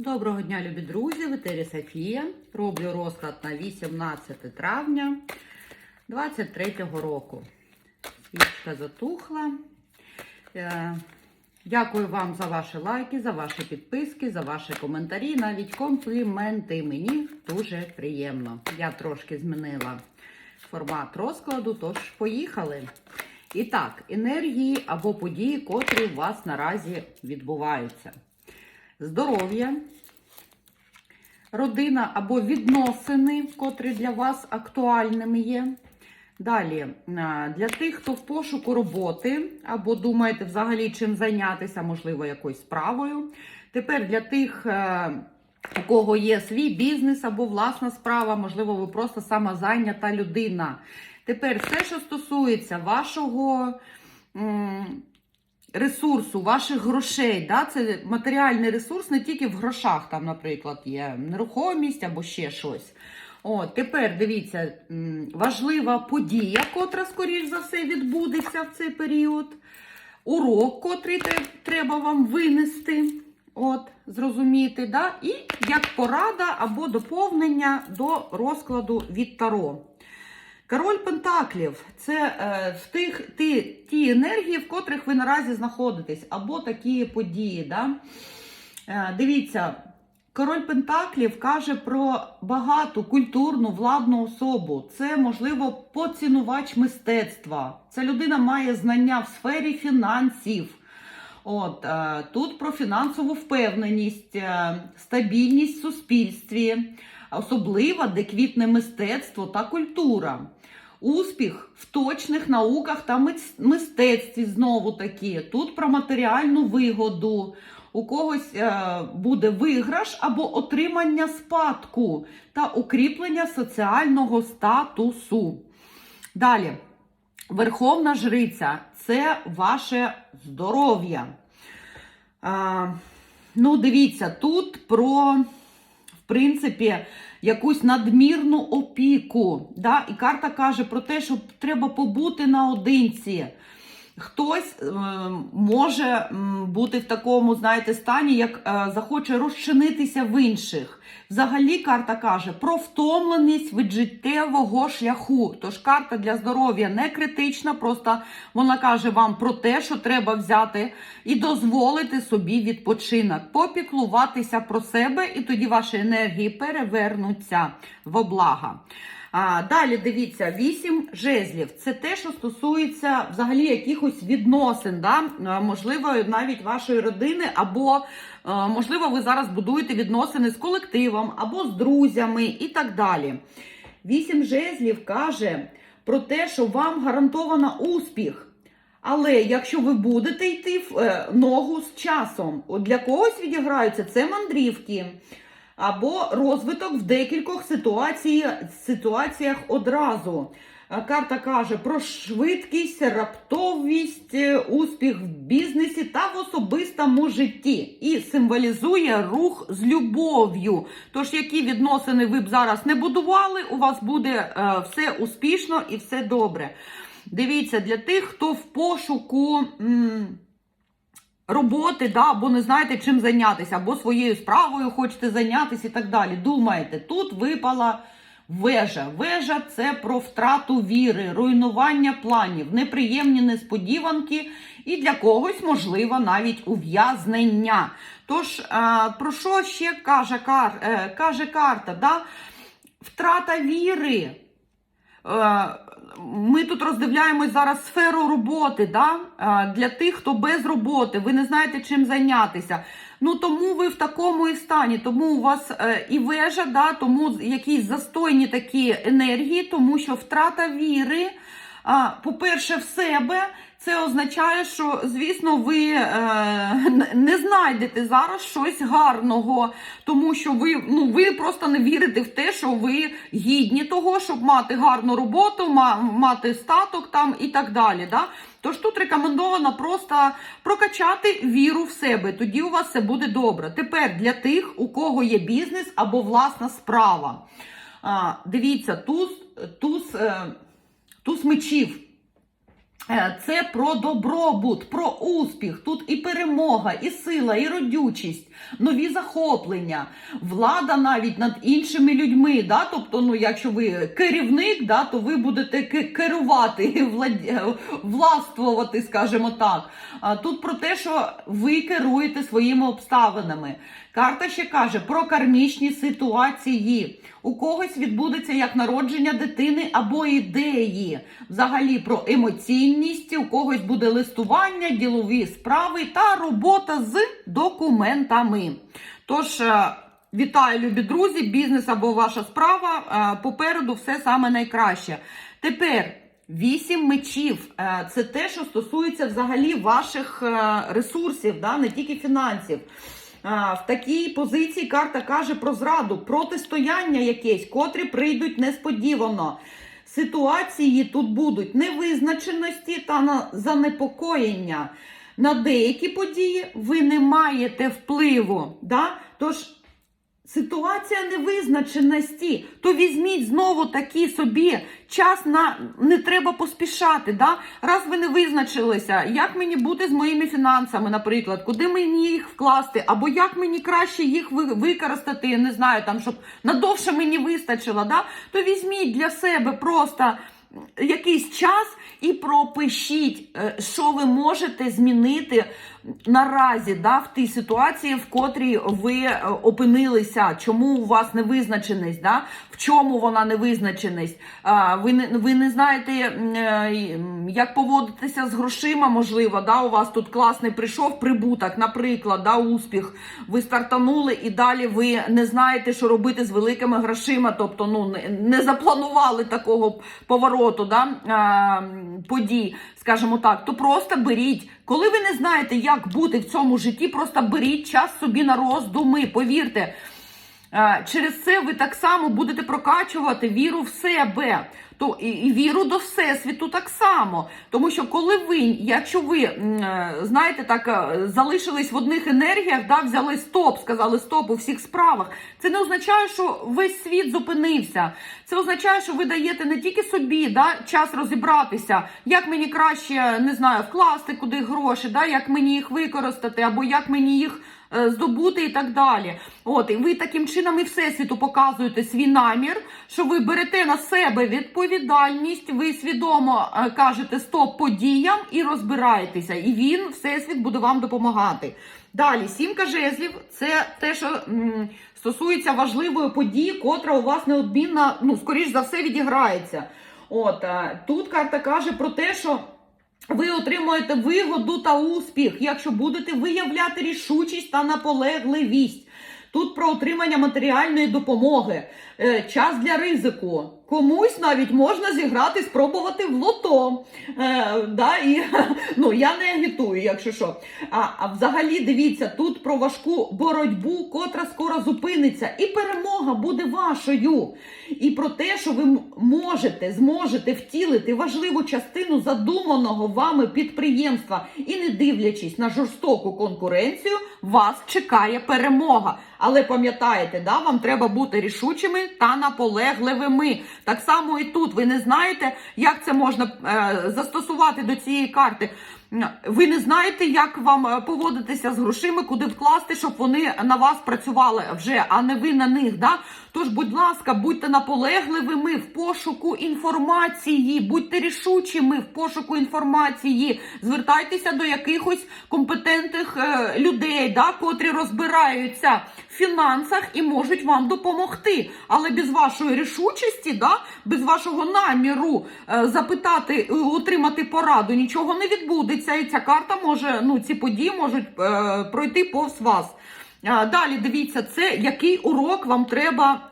Доброго дня, любі друзі! В етері Софія. Роблю розклад на 18 травня 23 року. Свічка затухла. Е, Дякую вам за ваші лайки, за ваші підписки, за ваші коментарі, навіть компліменти. Мені дуже приємно. Я трошки змінила формат розкладу, тож поїхали. І так, енергії або події, котрі у вас наразі відбуваються здоров'я, родина або відносини, котрі для вас актуальними є. Далі, для тих, хто в пошуку роботи, або думаєте взагалі чим зайнятися, можливо, якоюсь справою. Тепер для тих, е, у кого є свій бізнес або власна справа, можливо, ви просто самозайнята людина. Тепер все, що стосується вашого. Ресурсу, ваших грошей. Да? Це матеріальний ресурс не тільки в грошах, там, наприклад, є нерухомість або ще щось. От, тепер дивіться, важлива подія, котра, скоріш за все, відбудеться в цей період. Урок, котрий треба вам винести, от, зрозуміти, да? і як порада або доповнення до розкладу від Таро. Король Пентаклів це е, в тих ті, ті енергії, в котрих ви наразі знаходитесь, або такі події. Да? Е, дивіться, король Пентаклів каже про багату культурну владну особу. Це, можливо, поцінувач мистецтва. Ця людина має знання в сфері фінансів. От е, тут про фінансову впевненість, е, стабільність в суспільстві, особливо де квітне мистецтво та культура. Успіх в точних науках та мистецтві знову таки. Тут про матеріальну вигоду. У когось е, буде виграш або отримання спадку та укріплення соціального статусу. Далі. Верховна жриця це ваше здоров'я. А, ну, дивіться, тут про, в принципі, якусь надмірну опіку. Да? І карта каже про те, що треба побути наодинці. Хтось е, може бути в такому, знаєте, стані, як е, захоче розчинитися в інших. Взагалі, карта каже про втомленість від життєвого шляху. Тож карта для здоров'я не критична, просто вона каже вам про те, що треба взяти і дозволити собі відпочинок, попіклуватися про себе, і тоді ваші енергії перевернуться в блага. А, далі дивіться, вісім жезлів. Це те, що стосується взагалі якихось відносин, да? Можливо, навіть вашої родини, або можливо, ви зараз будуєте відносини з колективом, або з друзями і так далі. Вісім жезлів каже про те, що вам гарантовано успіх. Але якщо ви будете йти в е, ногу з часом, для когось відіграються це мандрівки або розвиток в декількох ситуацій, ситуаціях одразу. Е, Карта каже про швидкість, раптовість, е, успіх в бізнесі та в особистому житті і символізує рух з любов'ю. Тож, які відносини ви б зараз не будували, у вас буде е, все успішно і все добре. Дивіться, для тих, хто в пошуку. м, роботи, да, або не знаєте, чим зайнятися, або своєю справою хочете зайнятися і так далі. Думаєте, тут випала вежа. Вежа це про втрату віри, руйнування планів, неприємні несподіванки і для когось, можливо, навіть ув'язнення. Тож, про що ще каже, кар, е, каже карта? Да? Втрата віри. Ми тут роздивляємось зараз сферу роботи да? для тих, хто без роботи, ви не знаєте, чим зайнятися. Ну тому ви в такому і стані, тому у вас е, і вежа, да? тому якісь застойні такі енергії, тому що втрата віри, по-перше, в себе. Це означає, що, звісно, ви е, не знайдете зараз щось гарного, тому що ви, ну, ви просто не вірите в те, що ви гідні того, щоб мати гарну роботу, мати статок там і так далі. Да? Тож тут рекомендовано просто прокачати віру в себе. Тоді у вас все буде добре. Тепер для тих, у кого є бізнес або власна справа. Дивіться, туз, туз, е, туз мечів. Е, Це про добробут, про успіх. Тут і перемога, і сила, і родючість, нові захоплення, влада навіть над іншими людьми. Да? Тобто, ну, якщо ви керівник, да, то ви будете ке- керувати, влад- властвувати, скажімо так. Тут про те, що ви керуєте своїми обставинами. Карта ще каже про кармічні ситуації. У когось відбудеться як народження дитини або ідеї. Взагалі про емоційність, у когось буде листування, ділові справи та робота з документами. Тож. е, Вітаю, любі друзі! Бізнес або ваша справа. е, Попереду все саме найкраще. Тепер вісім мечів. Е, Це те, що стосується взагалі ваших ресурсів, да? не тільки фінансів. В такій позиції карта каже про зраду, протистояння якесь, котрі прийдуть несподівано. Ситуації тут будуть невизначеності та на занепокоєння. На деякі події ви не маєте впливу. Да? Тож Ситуація невизначеності, то візьміть знову такий собі час на не треба поспішати. Да? Раз ви не визначилися, як мені бути з моїми фінансами, наприклад, куди мені їх вкласти, або як мені краще їх ви- використати, я не знаю, там, щоб надовше мені вистачило, да? то візьміть для себе просто якийсь час і пропишіть, е, що ви можете змінити наразі да, в тій ситуації, в котрій ви е, опинилися, чому у вас невизначеність, да? в чому вона невизначеність. Ви не, ви не знаєте, е, як поводитися з грошима, можливо, да? у вас тут класний прийшов прибуток, наприклад, да, успіх. Ви стартанули і далі ви не знаєте, що робити з великими грошима, тобто ну, не запланували такого повороту да, подій, скажімо так, то просто беріть. Коли ви не знаєте, як бути в цьому житті, просто беріть час собі на роздуми. Повірте, через це ви так само будете прокачувати віру в себе. То і, і віру до всесвіту так само. Тому що коли ви, якщо ви е, знаєте, так е, залишились в одних енергіях, да, взяли стоп, сказали стоп у всіх справах, це не означає, що весь світ зупинився. Це означає, що ви даєте не тільки собі да, час розібратися, як мені краще не знаю, вкласти куди гроші, да, як мені їх використати, або як мені їх здобути і так далі. От, і ви таким чином і всесвіту показуєте свій намір, що ви берете на себе відповідальність, ви свідомо е, кажете стоп подіям і розбираєтеся. І він, всесвіт, буде вам допомагати. Далі, сімка жезлів це те, що м, стосується важливої події, котра у вас неодмінно, ну, скоріш за все, відіграється. От, е, тут карта каже про те, що. Ви отримуєте вигоду та успіх, якщо будете виявляти рішучість та наполегливість. Тут про отримання матеріальної допомоги, Е, час для ризику. Комусь навіть можна зіграти, спробувати в лото. Е, да, і, ну, я не агітую, якщо що. А, а взагалі дивіться, тут про важку боротьбу, котра скоро зупиниться, і перемога буде вашою. І про те, що ви можете, зможете втілити важливу частину задуманого вами підприємства. І не дивлячись на жорстоку конкуренцію, вас чекає перемога. Але пам'ятаєте, да, вам треба бути рішучими та наполегливими. Так само і тут ви не знаєте, як це можна е, застосувати до цієї карти. Ви не знаєте, як вам е, поводитися з грошима, куди вкласти, щоб вони на вас працювали вже, а не ви на них. Да? Тож, будь ласка, будьте наполегливими в пошуку інформації, будьте рішучими в пошуку інформації, звертайтеся до якихось компетентних е, людей, да, котрі розбираються в фінансах і можуть вам допомогти. Але без вашої рішучості, да, без вашого наміру е, запитати, е, отримати пораду, нічого не відбудеться. І ця карта може, ну ці події можуть е, пройти повз вас. Далі дивіться, це який урок вам треба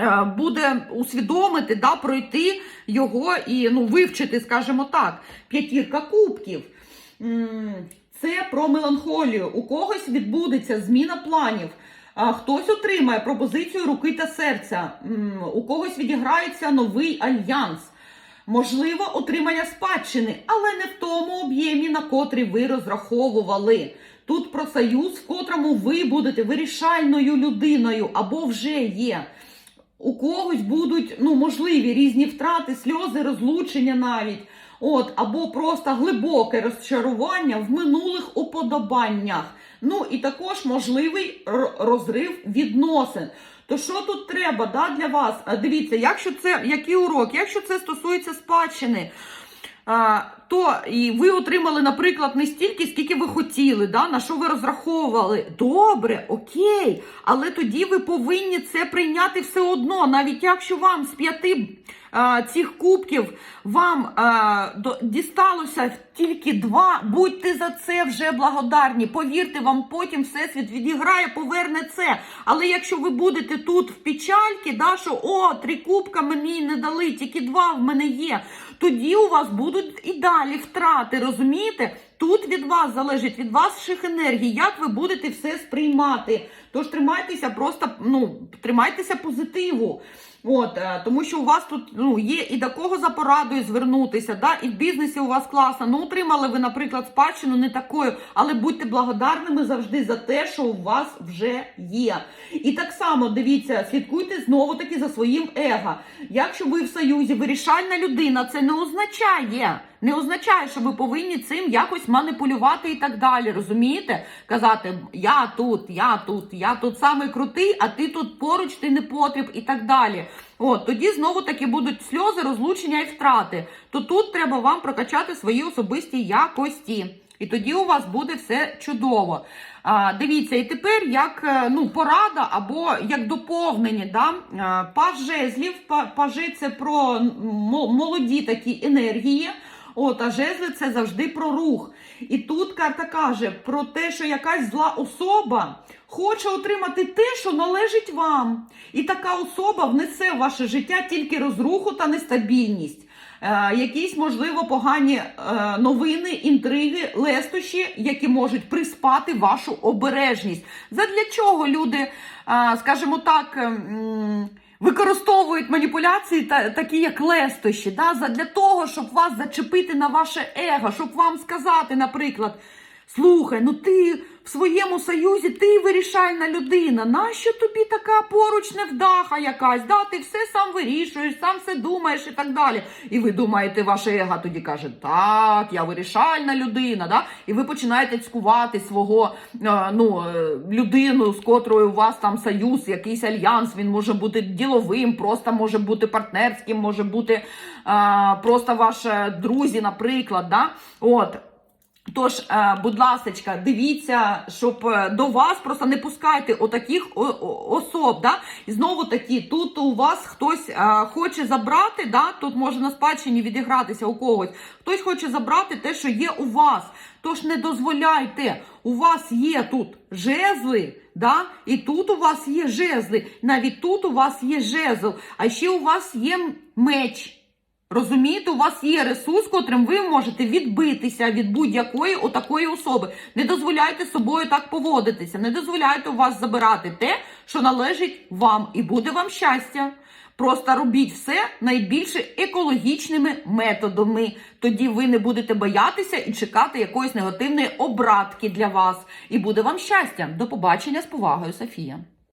е, буде усвідомити, да, пройти його і ну, вивчити, скажімо так, п'ятірка кубків. Це про меланхолію. У когось відбудеться зміна планів. Хтось отримає пропозицію руки та серця. У когось відіграється новий альянс. Можливо, отримання спадщини, але не в тому об'ємі, на котрий ви розраховували. Тут про союз, в котрому ви будете вирішальною людиною або вже є. У когось будуть ну, можливі різні втрати, сльози, розлучення навіть. От, або просто глибоке розчарування в минулих уподобаннях. Ну і також можливий розрив відносин. То що тут треба да, для вас? Дивіться, якщо це який урок, якщо це стосується спадщини. То і ви отримали, наприклад, не стільки, скільки ви хотіли, да, на що ви розраховували. Добре, окей, але тоді ви повинні це прийняти все одно, навіть якщо вам з п'яти цих кубків вам дісталося тільки два, будьте за це вже благодарні. Повірте, вам потім всесвіт відіграє, поверне це. Але якщо ви будете тут в печальки, да, що о, три кубка мені не дали, тільки два в мене є, тоді у вас будуть і далі втрати, розумієте? Тут від вас залежить від ваших енергій, як ви будете все сприймати. Тож тримайтеся просто, ну, тримайтеся позитиву. От, е, тому що у вас тут ну, є і до кого за порадою звернутися, да, і в бізнесі у вас класно. Ну, отримали ви, наприклад, спадщину не такою, але будьте благодарними завжди за те, що у вас вже є. І так само дивіться, слідкуйте знову таки за своїм его. Якщо ви в союзі вирішальна людина, це не означає. Не означає, що ви повинні цим якось маніпулювати і так далі. Розумієте? Казати я тут, я тут, я тут самий крутий, а ти тут поруч, ти не потріб і так далі. От тоді знову таки будуть сльози, розлучення і втрати. То тут треба вам прокачати свої особисті якості. І тоді у вас буде все чудово. А, дивіться, і тепер як е, ну, порада або як доповнення. Да? Паж жезлів, пажи це про молоді такі енергії. От, а жезли це завжди про рух. І тут карта каже про те, що якась зла особа хоче отримати те, що належить вам. І така особа внесе в ваше життя тільки розруху та нестабільність. Е, якісь, можливо, погані е, новини, інтриги, лестощі, які можуть приспати вашу обережність. Задля чого люди, е, скажімо так, м, використовують маніпуляції та такі, як лестощі, да? для того, щоб вас зачепити на ваше его, щоб вам сказати, наприклад. Слухай, ну ти своєму союзі ти вирішальна людина. Нащо тобі така поруч невдаха якась? Да, ти все сам вирішуєш, сам все думаєш і так далі. І ви думаєте, ваше его тоді каже, так, я вирішальна людина. Да? І ви починаєте цькувати свого е, ну, е, людину, з котрою у вас там союз, якийсь альянс. Він може бути діловим, просто може бути партнерським, може бути е, просто ваші друзі, наприклад. Да? От. Тож, е, будь ласка, дивіться, щоб е, до вас просто не пускайте отаких особ. Да? І знову таки, тут у вас хтось е, хоче забрати, да? тут може на спадщині відігратися у когось. Хтось хоче забрати те, що є у вас. Тож не дозволяйте. У вас є тут жезли, да? і тут у вас є жезли. Навіть тут у вас є жезл, а ще у вас є меч. Розумієте, у вас є ресурс, котрим ви можете відбитися від будь-якої отакої особи. Не дозволяйте собою так поводитися, не дозволяйте у вас забирати те, що належить вам, і буде вам щастя. Просто робіть все найбільше екологічними методами. Тоді ви не будете боятися і чекати якоїсь негативної обратки для вас. І буде вам щастя. До побачення з повагою, Софія.